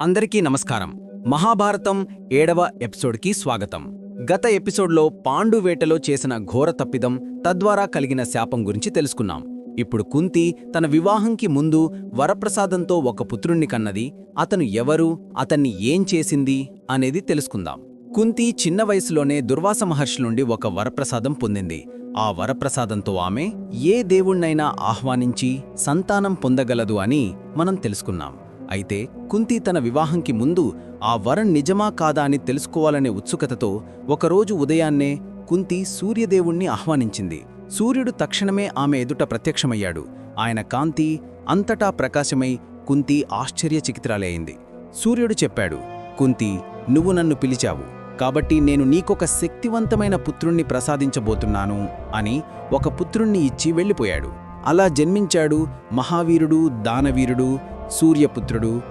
అందరికీ నమస్కారం. మహాభారతం ఏడవ ఎపిసోడ్కి స్వాగతం. గత ఎపిసోడ్లో పాండు వేటలో చేసిన ఘోర తప్పిదం తద్వారా కలిగిన శాపం గురించి తెలుసుకున్నాం. ఇప్పుడు కుంతి తన వివాహంకి ముందు వరప్రసాదంతో ఒక పుత్రుణ్ణి కన్నది అతను ఎవరు అతన్ని ఏం చేసింది అనేది తెలుసుకుందాం. కుంతి చిన్న వయసులోనే దుర్వాస మహర్షి నుండి ఒక వరప్రసాదం పొందింది. ఆ వరప్రసాదంతో ఆమె ఏ దేవుణ్ణైనా ఆహ్వానించి సంతానం పొందగలదు అని మనం తెలుసుకున్నాం. అయితే కుంతి తన వివాహంకి ముందు ఆ వరం నిజమా కాదా అని తెలుసుకోవాలనే ఉత్సుకతతో ఒకరోజు ఉదయాన్నే కుంతి సూర్యదేవుణ్ణి ఆహ్వానించింది. సూర్యుడు తక్షణమే ఆమె ఎదుట ప్రత్యక్షమయ్యాడు. ఆయన కాంతి అంతటా ప్రకాశమై కుంతి ఆశ్చర్యచికిత్రాలయ్యింది సూర్యుడు చెప్పాడు కుంతి నువ్వు నన్ను పిలిచావు. కాబట్టి నేను నీకొక శక్తివంతమైన పుత్రుణ్ణి ప్రసాదించబోతున్నాను అని ఒక పుత్రుణ్ణి ఇచ్చి వెళ్ళిపోయాడు. అలా జన్మించాడు మహావీరుడు దానవీరుడు సూర్యపుత్రుడు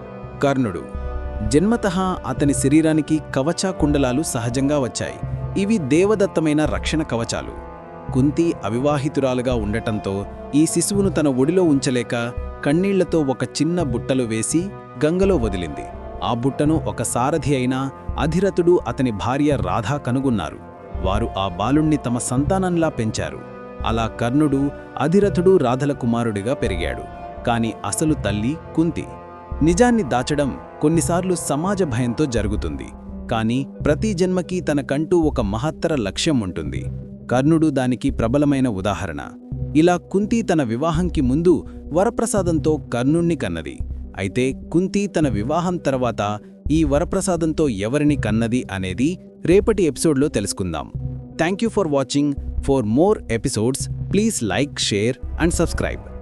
కర్ణుడు. జన్మతః అతని శరీరానికి కవచ కుండలాలు సహజంగా వచ్చాయి. ఇవి దేవదత్తమైన రక్షణ కవచాలు. కుంతి అవివాహితురాలుగా ఉండటంతో ఈ శిశువును తన ఒడిలో ఉంచలేక కన్నీళ్ళతో ఒక చిన్న బుట్టలు వేసి గంగలో వదిలింది. ఆ బుట్టను ఒక సారథి అయిన అధిరథుడు అతని భార్య రాధా కనుగొన్నారు. వారు ఆ బాలుణ్ణి తమ సంతానంలా పెంచారు. అలా కర్ణుడు అధిరథుడు రాధల కుమారుడిగా పెరిగాడు. కాని అసలు తల్లి కుంతి. నిజాన్ని దాచడం కొన్నిసార్లు సమాజ భయంతో జరుగుతుంది. కాని ప్రతి జన్మకి తనకంటూ ఒక మహత్తర లక్ష్యం ఉంటుంది. కర్ణుడు దానికి ప్రబలమైన ఉదాహరణ. ఇలా కుంతి తన వివాహంకి ముందు వరప్రసాదంతో కర్ణుణ్ణి కన్నది. అయితే కుంతి తన వివాహం తర్వాత ఈ వరప్రసాదంతో ఎవరిని కన్నది అనేది రేపటి ఎపిసోడ్లో తెలుసుకుందాం. Thank you for watching. For more episodes please like share and subscribe.